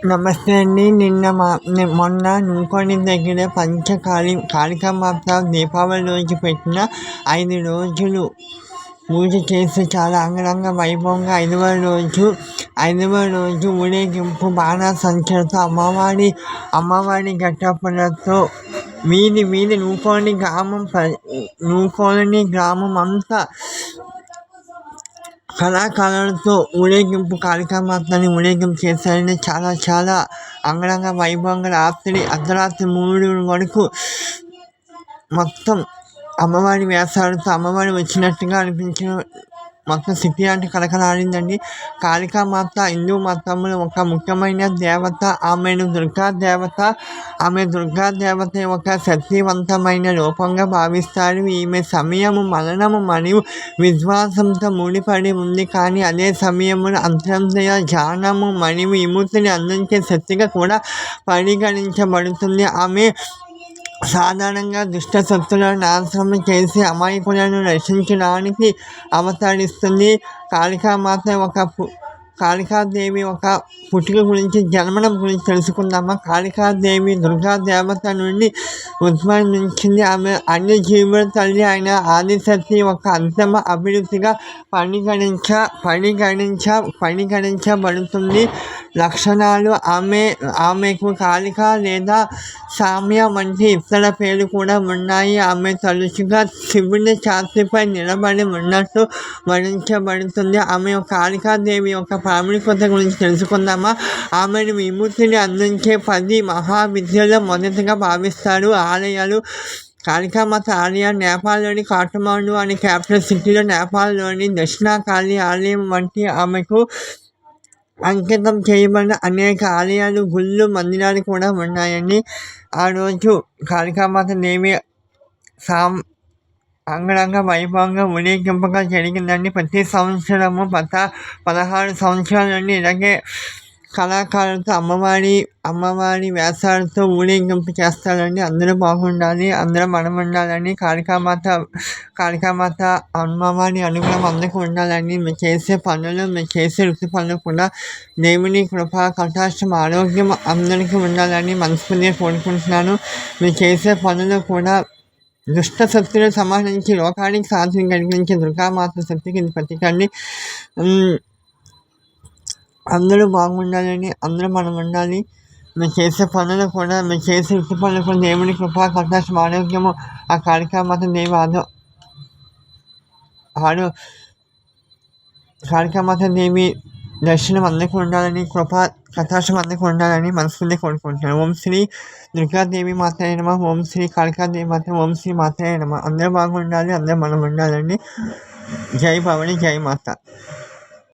నమస్తే అండి. నిన్న మా మొన్న నూకొని దగ్గర పంచకాళి కాళికామాత దీపావళి రోజు పెట్టిన ఐదు రోజులు పూజ చేసి చాలా అంగరంగ వైభవంగా ఐదవ రోజు ఐదవ రోజు ఊరేగింపు బాణాసంచలతో అమ్మవారి అమ్మవారి గట్టపలతో వీధి వీధి నూకోని గ్రామం నూకోని గ్రామం అంతా కళాకారులతో ఊరేగింపు కార్యక్రమాన్ని ఊరేగింపు చేశారని చాలా చాలా అంగరంగ వైభవంగా రాత్రి అర్ధరాత్రి మూడు వరకు మొత్తం అమ్మవారి వేషాలతో అమ్మవారి వచ్చినట్టుగా అనిపించిన మొత్తం సిటీ అంటే కలకలాడిందండి కాళికామాత హిందూ మతంలో ఒక ముఖ్యమైన దేవత. ఆమెను దుర్గా దేవత. ఆమె దుర్గా దేవత ఒక శక్తివంతమైన రూపంగా భావిస్తారు. ఈమె సమయము మరణము మరియు విశ్వాసంతో ముడిపడి ఉంది. కానీ అదే సమయంలో అంతర్దయ జ్ఞానము మరియు విముక్తిని అందించే శక్తిగా కూడా పరిగణించబడుతుంది. ఆమె సాధారణంగా దుష్ట శక్తులను నాశనం చేసి అమాయకులను రక్షించడానికి అవతరిస్తుంది కాళికామాత ఒక పు- కాళికాదేవి ఒక పుట్టుక గురించి జన్మనం గురించి తెలుసుకుందామా? కాళికాదేవి దుర్గా దేవత నుండి ఉద్భవించింది. ఆమె అన్ని జీవుల తల్లి అయిన ఆదిశక్తి ఒక అంతిమ అభివృద్ధిగా పరిగణించ పరిగణించ పరిగణించబడుతుంది. లక్షణాలు ఆమె ఆమెకు కాళిక లేదా సామ్య వంటి ఇతర పేర్లు కూడా ఉన్నాయి. ఆమె తరచుగా శివుని ఛాతీపై నిలబడి ఉన్నట్టు వర్ణించబడుతుంది. ఆమె కాళికాదేవి యొక్క ప్రాముఖ్యత గురించి తెలుసుకుందామా? ఆమెను విముక్తిని అందించే పది మహావిద్యలో మొదటిగా భావిస్తారు. ఆలయాలు కాళికామాత ఆలయం నేపాల్లోని కాఠమాండు అనే క్యాపిటల్ సిటీలో నేపాల్లోని దక్షిణాకాళి ఆలయం వంటి ఆమెకు అంకితం చేయబడిన అనేక ఆలయాలు గుళ్ళు మందిరాలు కూడా ఉన్నాయండి. ఆ రోజు కాళికామాత దేవి సాం అంగరంగ వైభవంగా ఊరేగింపుగా జరిగిందండి. ప్రతి సంవత్సరము పత పదహారు సంవత్సరాల నుండి ఇలాగే కళాకారులతో అమ్మవారి అమ్మవారి వేషాలతో ఊరేగింపు చేస్తారండి. అందరూ బాగుండాలి అందరూ మనం ఉండాలని కాళికామాత కాళికామాత అమ్మవారి అనుగ్రహం అందరికీ ఉండాలని మీరు చేసే పనులు మీరు చేసే వృత్తి పనులు కూడా దేవుని కృప కటాక్షం ఆరోగ్యం అందరికీ ఉండాలని మనస్ఫూర్తిగా కోరుకుంటున్నాను. మీరు చేసే పనులు కూడా దుష్ట శక్తులు సంహరించి లోకానికి శాంతిని కలిగించే దుర్గామాత శక్తికి ఇది ప్రతికండి. అందరూ బాగుండాలని అందరూ మనం ఉండాలి. మీరు చేసే పనులు కూడా మీరు చేసే వృత్తి పనులు కూడా దేవుని కృపా కటాక్షం ఆరోగ్యము ఆ కాళికామాత దేవి ఆదో ఆడు కాళికామాత దేవి దర్శనం అందరికీ ఉండాలని కృపా కటాక్షం అందరికీ ఉండాలని మనసుని కోరుకుంటున్నాను ఓం శ్రీ దుర్గాదేవి మాత్రమేనమా ఓం శ్రీ కాళికాదేవి మాత్రం ఓం శ్రీ మాత్రమేనమా అందరూ బాగుండాలి అందరూ మనం ఉండాలండి జై భవని జై మాత.